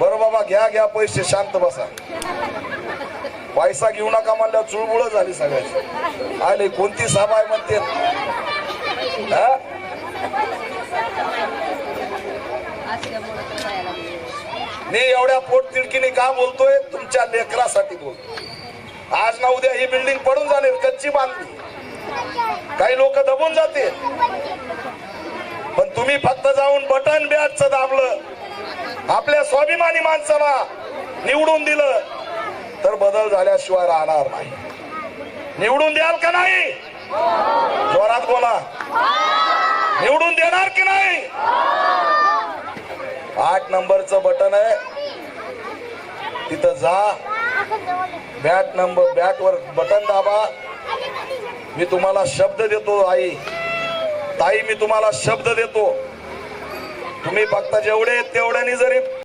बरं बाबा घ्या घ्या पैसे शांत बसा. पैसा घेऊ नका म्हणल्यावर चुळबुळ झाली सगळ्याची. आले कोणती सभा आहे म्हणते? हा? मी एवढ्या पोटतिडकीने का बोलतोय? तुमच्या लेकरासाठी बोलतो आज ना उद्या ही बिल्डिंग पडून जाणार कच्ची बांधली. काही लोक दबून जाते पण तुम्ही फक्त जाऊन बटन बॅच आपल्या स्वाभिमानी माणसाला निवडून दिलं तर बदल झाल्याशिवाय राहणार नाही. निवडून द्याल का नाही? जोरात बोला. निवडून देणार की नाही? आठ नंबरचं बटन आहे. तिथं जा. बॅट नंबर बॅट वर बटन दाबा. मी तुम्हाला शब्द देतो आई. ताई मी तुम्हाला शब्द देतो. तुम्ही फक्त जेवढे तेवढ्यानी जरी